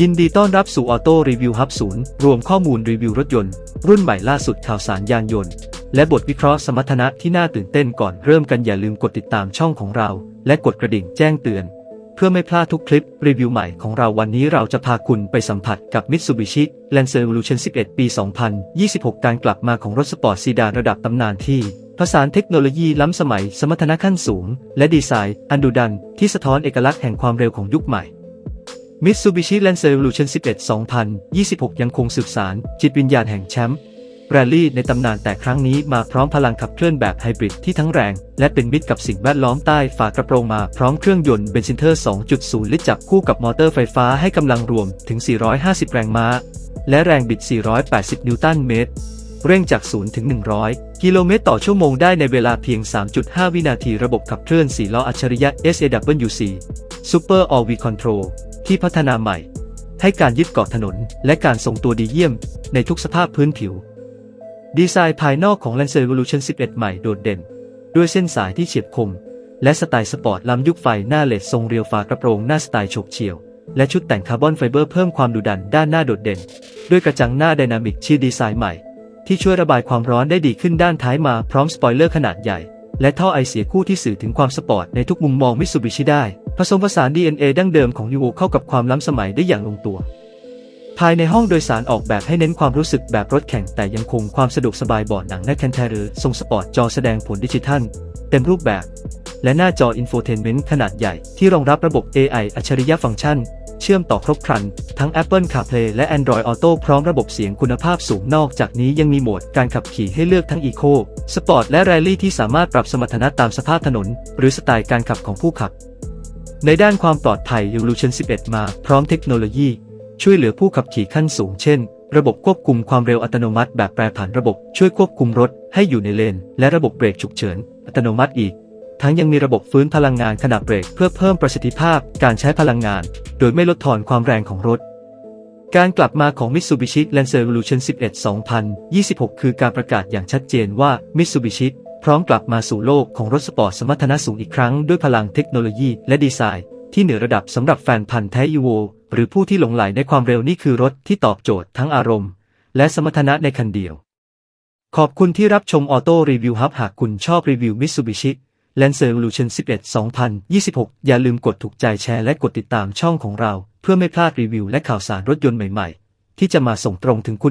ยินดีต้อนรับสู่ออโต้รีวิวฮับศูนย์รวมข้อมูลรีวิวรถยนต์ รุ่นใหม่ล่าสุดข่าวสารยานยนต์ และบทวิเคราะห์สมรรถนะที่น่าตื่นเต้นก่อนเริ่มกันอย่าลืมกดติดตามช่องของเรา และกดกระดิ่งแจ้งเตือน เพื่อไม่พลาดทุกคลิปรีวิวใหม่ของเราวันนี้เราจะพาคุณไปสัมผัสกับ Mitsubishi Lancer Evolution 11 ปี 2026 การกลับมาของรถสปอร์ตซีดานระดับตำนานที่ผสานเทคโนโลยีล้ำสมัย สมรรถนะขั้นสูง และดีไซน์ อันดุดันที่สะท้อนเอกลักษณ์แห่งความเร็วของยุคใหม่ Mitsubishi Lancer Evolution 11 2026 ยังคงสืบสาร จิตวิญญาณแห่งแชมป์แรลลี่ในตำนานแต่ครั้งนี้มาพร้อมพลังขับเคลื่อนแบบไฮบริดที่ทั้งแรง และเป็นมิตรกับสิ่งแวดล้อมใต้ฝากระโปรงมาพร้อมเครื่องยนต์เบนซินเทอร์ 2.0ลิตรจับคู่กับมอเตอร์ไฟฟ้าให้กำลังรวมถึง 450 แรงม้า และแรงบิด 480 นิวตันเมตร เร่งจาก 0 ถึง 100 กิโลเมตรต่อชั่วโมงได้ในเวลาเพียง 3.5 วินาทีระบบขับเคลื่อน 4 ล้ออัจฉริยะ SAWC Super All Wheel Control ที่พัฒนาใหม่ ให้การยึดเกาะถนน และการทรงตัวดีเยี่ยมในทุกสภาพพื้นผิว ดีไซน์ภายนอกของ Lancer Evolution 11 ใหม่โดดเด่น ด้วยเส้นสายที่เฉียบคม และสไตล์สปอร์ตล้ำยุคไฟหน้าเลดทรงเรียวฝากระโปรงหน้าสไตล์โฉบเฉี่ยว และชุดแต่งคาร์บอนไฟเบอร์เพิ่มความดุดันด้านหน้าโดดเด่น ด้วยกระจังหน้าไดนามิกชีดีไซน์ใหม่ ที่ช่วยระบายความร้อนได้ดีขึ้นด้านท้ายมาพร้อมสปอยเลอร์ขนาดใหญ่และท่อไอเสียคู่ที่สื่อถึงความสปอร์ตในทุกมุมมองมิ t ซูบิชิได้ ผสมผสาน DNA ดั้งเดิมของยูโเข้ากับความล้ำสมัยได้อย่างลงตัว ภายในห้องโดยสารออกแบบให้เน้นความรู้สึกแบบรถแข่งแต่ยังคงความสะดวกสบายเบาะหนังและแคนเทอร์ทรงสปอร์ตจอแสดงผลดิจิทัล เต็มรูปแบบ และหน้าจออินโฟเทนเมนต์ขนาดใหญ่ที่รองรับระบบ AI อัจฉริยะฟังก์ชัน เชื่อมต่อครบครัน ทั้ง Apple CarPlay และ Android Auto พร้อมระบบเสียงคุณภาพสูงนอกจากนี้ยังมีโหมดการขับขี่ให้เลือกทั้ง Eco Sport และ Rally ที่สามารถปรับสมรรถนะตามสภาพถนน หรือสไตล์การขับของผู้ขับ ในด้านความปลอดภัย Evolution 11 มาพร้อมเทคโนโลยี ช่วยเหลือผู้ขับขี่ขั้นสูงเช่น ระบบควบคุมความเร็วอัตโนมัติแบบแปรผันระบบช่วยควบคุมรถให้อยู่ในเลน และระบบเบรกฉุกเฉิน อัตโนมัติอีก ทั้งยังมีระบบฟื้นพลังงานขณะเบรกเพื่อเพิ่มประสิทธิภาพการใช้พลังงาน โดยไม่ลดทอนความแรงของรถ การกลับมาของ Mitsubishi Lancer Evolution 11 2026 คือการประกาศอย่างชัดเจนว่า Mitsubishi พร้อมกลับมาสู่โลกของรถสปอร์ตสมรรถนะสูงอีกครั้งด้วยพลังเทคโนโลยีและดีไซน์ที่เหนือระดับสำหรับแฟนพันธ์แท้ยูโวหรือผู้ที่หลงไหลในความเร็วนี่คือรถที่ตอบโจทย์ทั้งอารมณ์ และสมรรถนะในคันเดียว ขอบคุณที่รับชมออโต้รีวิวฮับหากคุณชอบรีวิว Mitsubishi Lancer Evolution 11 2026 อย่าลืมกดถูกใจแชร์และกดติดตามช่องของเรา เพื่อไม่พลาดรีวิวและข่าวสารรถยนต์ใหม่ ๆ ที่จะมาส่งตรงถึงคุณอีก